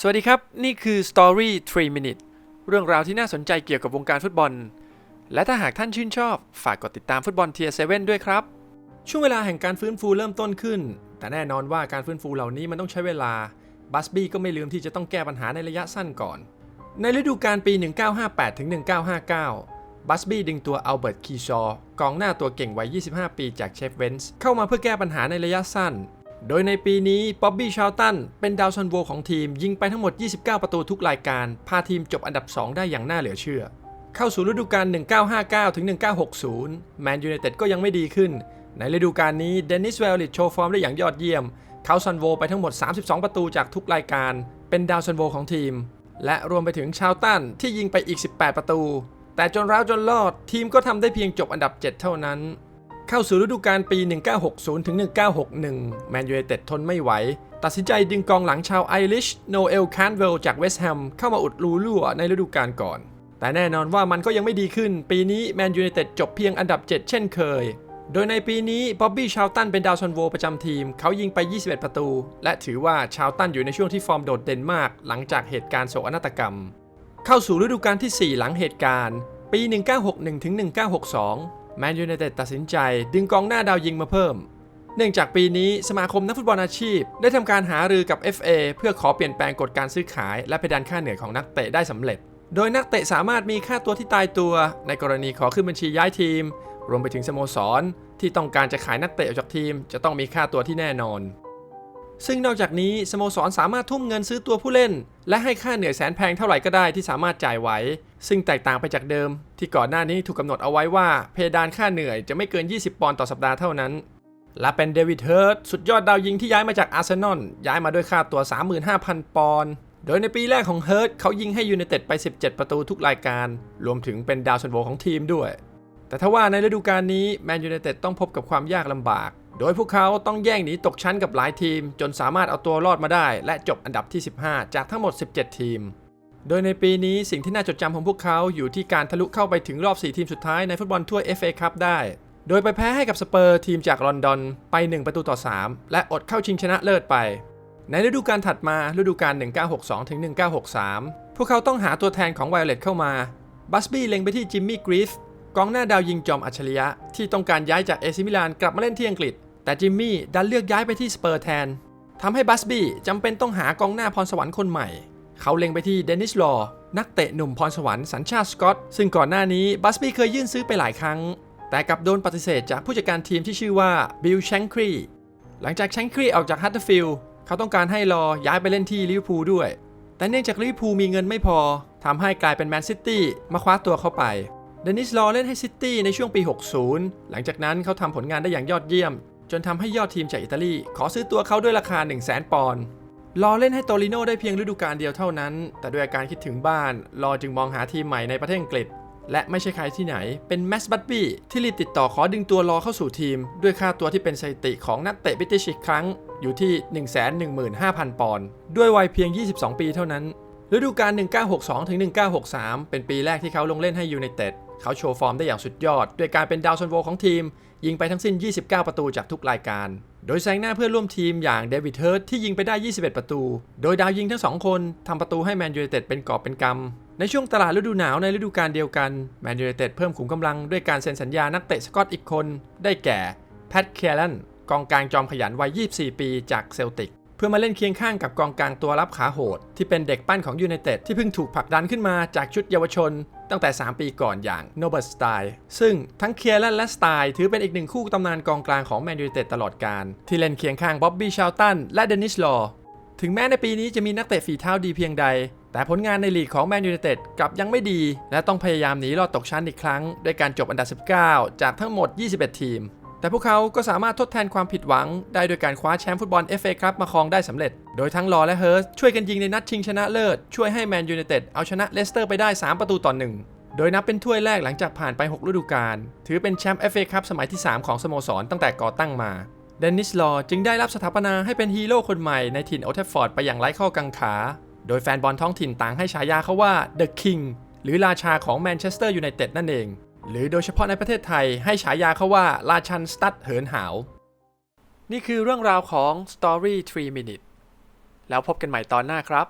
สวัสดีครับ นี่คือ Story 3 Minute เรื่องราวที่น่าสนใจเกี่ยวกับวงการฟุตบอล และถ้าหากท่านชื่นชอบ ฝากกดติดตามฟุตบอลเทียร์7ด้วยครับ ช่วงเวลาแห่งการฟื้นฟูเริ่มต้นขึ้น แต่แน่นอนว่าการฟื้นฟูเหล่านี้มันต้องใช้เวลาบัสบี้ก็ไม่ลืมที่จะต้องแก้ปัญหาในระยะสั้นก่อน ในฤดูกาลปี 1958ถึง1959 บัสบี้ดึงตัวอัลเบิร์ตคีชอ กองหน้าตัวเก่งวัย 25 ปีจากเชฟเวนส์เข้ามาเพื่อแก้ปัญหาในระยะสั้น โดยในปีนี้ป๊อบบี้ชาลตันเป็นดาวซันโวของทีมยิงไปทั้งหมด 29 ประตูทุกรายการ พาทีมจบอันดับ 2 ได้อย่างน่าเหลือเชื่อ เข้าสู่ฤดูกาล 1959 ถึง 1960 แมนยูไนเต็ดก็ยังไม่ดีขึ้น ในฤดูกาลนี้เดนิสเวลลิตโชว์ฟอร์มได้อย่างยอดเยี่ยม เขาซันโวไปทั้งหมด 32 ประตูจากทุกรายการ เป็นดาวซันโวของทีม และรวมไปถึงชาวตันที่ยิงไปอีก 18 ประตู แต่จนร้าวจนรอดทีมก็ทำได้เพียงจบอันดับ 7 เท่านั้น เข้าสู่ฤดูกาลปี 1960 ถึง 1961 แมนยูไนเต็ดทนไม่ไหว ตัดสินใจดึงกองหลังชาวไอริชโนเอลคานเวลจากเวสต์แฮมเข้ามาอุดรูรั่วในฤดูกาลก่อน แต่แน่นอนว่ามันก็ยังไม่ดีขึ้น ปีนี้แมนยูไนเต็ดจบเพียงอันดับ 7 เช่นเคย โดยในปีนี้บ๊อบบี้ชาวตันเป็นดาวซันโวประจำทีม เขายิงไป 21 ประตู และถือว่าชาวตันอยู่ในช่วงที่ฟอร์มโดดเด่นมาก หลังจากเหตุการณ์โศกนาฏกรรม เข้าสู่ฤดูกาลที่ 4 หลังเหตุการณ์ ปี 1961ถึง1962 แมนยูไนเต็ดตัดสินใจ ดึงกองหน้าดาวยิงมาเพิ่ม เนื่องจากปีนี้สมาคมนักฟุตบอลอาชีพ ได้ทำการหารือกับ FA เพื่อขอเปลี่ยนแปลงกฎการซื้อขาย และเพดานค่าเหนื่อยของนักเตะได้สำเร็จ โดยนักเตะสามารถมีค่าตัวที่ตายตัว ในกรณีขอขึ้นบัญชีย้ายทีม รวมไปถึงสโมสร ที่ต้องการจะขายนักเตะออกจากทีม จะต้องมีค่าตัวที่แน่นอน ซึ่งนอกจากนี้สโมสรสามารถทุ่มเงินซื้อตัวผู้เล่น และให้ค่าเหนื่อยแสนแพงเท่าไหร่ก็ได้ที่สามารถจ่ายไหว ซึ่งแตกต่างไปจากเดิม ที่ก่อนหน้านี้ถูกกำหนดเอาไว้ว่าเพดานค่าเหนื่อยจะไม่เกิน 20 ปอนด์ต่อสัปดาห์เท่านั้น และเป็นเดวิดเฮิร์ตสุดยอดดาวยิงที่ย้ายมาจากอาร์เซนอลย้ายมาด้วยค่าตัว 35,000 ปอนด์โดยในปีแรกของเฮิร์ตเขายิงให้ยูไนเต็ดไป 17 ประตูทุกรายการ รวมถึงเป็นดาวซันโวของทีมด้วย แต่ถ้าว่าในฤดูกาลนี้แมนยูไนเต็ดต้องพบกับความยากลำบาก โดยพวกเขาต้องแย่งหนีตกชั้นกับหลายทีม จนสามารถเอาตัวรอดมาได้ และจบอันดับที่ 15 จากทั้งหมด 17 ทีม โดยในปีนี้สิ่งที่น่าจดจำของพวกเขาอยู่ที่การทะลุเข้าไปถึงรอบ 4 ทีมสุดท้ายในฟุตบอลถ้วย FA คัพได้ โดยไปแพ้ให้กับสเปอร์ทีมจากลอนดอนไป 1 ประตูต่อ 3 และอดเข้าชิงชนะเลิศไป ในฤดูกาลถัดมาฤดูกาล 1962ถึง1963 พวกเขาต้องหาตัวแทนของไวโอเลตเข้ามา บัสบี้เล็งไปที่จิมมี่กรีฟกองหน้าดาวยิงจอมอัจฉริยะ ที่ต้องการย้ายจากเอซิมิลานกลับมาเล่นที่อังกฤษ แต่จิมมี่ดันเลือกย้ายไปที่สเปอร์แทนทำให้บัสบี้จำเป็นต้องหากองหน้าพรสวรรค์คนใหม่ เขาเล็งไปที่เดนิสลอว์นักเตะหนุ่มพรสวรรค์สัญชาติสกอต ซึ่งก่อนหน้านี้บัสบี้เคยยื่นซื้อไปหลายครั้ง แต่กลับโดนปฏิเสธจากผู้จัดการทีมที่ชื่อว่าบิลแชงครีหลังจากแชงครีออกจากฮัตเตอร์ฟิลด์เขาต้องการให้รอย้ายไปเล่นที่ลิเวอร์พูลด้วย แต่เนื่องจากลิเวอร์พูลมีเงินไม่พอทำให้กลายเป็นแมนซิตี้มาคว้าตัวเข้าไปเดนิสลอเล่นให้ซิตี้ในช่วงปี 60 หลังจากนั้นเขาทำผลงานได้อย่างยอดเยี่ยม จนทำให้ยอดทีมจากอิตาลีขอซื้อตัวเขาด้วยราคา 1 0 0 0 0แปอนด์ ลอเล่นให้โตริโนได้เพียงฤดูกาลเดียวเท่านั้น แต่ด้วยอาการคิดถึงบ้านลอจึงมองหาทีมใหม่ในประเทศอังกฤษ และไม่ใช่ใครที่ไหน เป็นแมสบัตบี้ที่รีบติดต่อขอดึงตัวลอเข้าสู่ทีม ด้วยค่าตัวที่เป็นสถิติของนักเตะบิติชอีกครั้งอยู่ที่ 115,000 ปอนด์ ด้วยวัยเพียง 22 ปีเท่านั้น ฤดูกาล 1962-1963 เป็นปีแรกที่เขาลงเล่นให้ยูไนเต็ด เขาโชว์ฟอร์มได้อย่างสุดยอด ด้วยการเป็นดาวซันโวของทีม ยิงไปทั้งสิ้น 29 ประตูจากทุกรายการ โดยแซงหน้าเพื่อนร่วมทีมอย่างเดวิดเฮิร์ตที่ยิงไปได้ 21 ประตู โดยดาวยิงทั้งสองคนทำประตูให้แมนยูไนเต็ดเป็นกอบเป็นกำ ในช่วงตลาดฤดูหนาวในฤดูกาลเดียวกัน แมนยูไนเต็ดเพิ่มขุมกำลังด้วยการเซ็นสัญญานักเตะสกอตอีกคน ได้แก่แพทเคลนกองกลางจอมขยันวัย 24 ปีจากเซลติก พื่อมาเล่นเคียงข้างกับกองกลางตัวรับขาโหด ที่เป็นเด็กปั้นของยูไนเต็ดที่เพิ่งถูกผลักดันขึ้นมาจากชุดเยาวชน ตั้งแต่ 3 ปีก่อนอย่างโนเบิร์ตสไตล์ซึ่งทั้งเคียร์และสไตล์ถือเป็นอีกหนึ่งคู่ตำนานกองกลางของแมนยูไนเต็ดตลอดการ ที่เล่นเคียงข้างบ๊อบบี้ชาลตันและเดนิสลอถึงแม้ในปีนี้จะมีนักเตะฝีเท้าดีเพียงใด แต่ผลงานในลีกของแมนยูไนเต็ดกลับยังไม่ดี และต้องพยายามหนีรอดตกชั้นอีกครั้ง ด้วยการจบอันดับ 19 จากทั้งหมด 21 ทีม แต่พวกเขาก็สามารถทดแทนความผิดหวัง ได้โดยการคว้าแชมป์ฟุตบอล FA ครับมาครองได้สำเร็จ โดยทั้งลอและเฮิร์สช่วยกันยิงในนัดชิงชนะเลิศ ช่วยให้แมนยูไนเต็ดเอาชนะเลสเตอร์ไปได้ 3 ประตูต่อหนึ่งโดยนับเป็นถ้วยแรกหลังจากผ่านไป 6 ฤดูกาลถือเป็นแชมป์ FA ครับสมัยที่ 3 ของสโมสรตั้งแต่ก่อตั้งมาเดนิสลอจึงได้รับสถาปนาให้เป็นฮีโร่คนใหม่ในถิ่นโอเทฟฟอร์ดไปอย่างไร้ข้อกังขา โดยแฟนบอลท้องถิ่นต่างให้ฉายาเขาว่า The King หรือราชาของแมนเชสเตอร์ยูไนเต็ดนั่นเอง หรือโดยเฉพาะในประเทศไทยให้ฉายาเขาว่าราชันสตัดเหินหาว นี่คือเรื่องราวของ Story 3 Minute แล้วพบกันใหม่ตอนหน้าครับ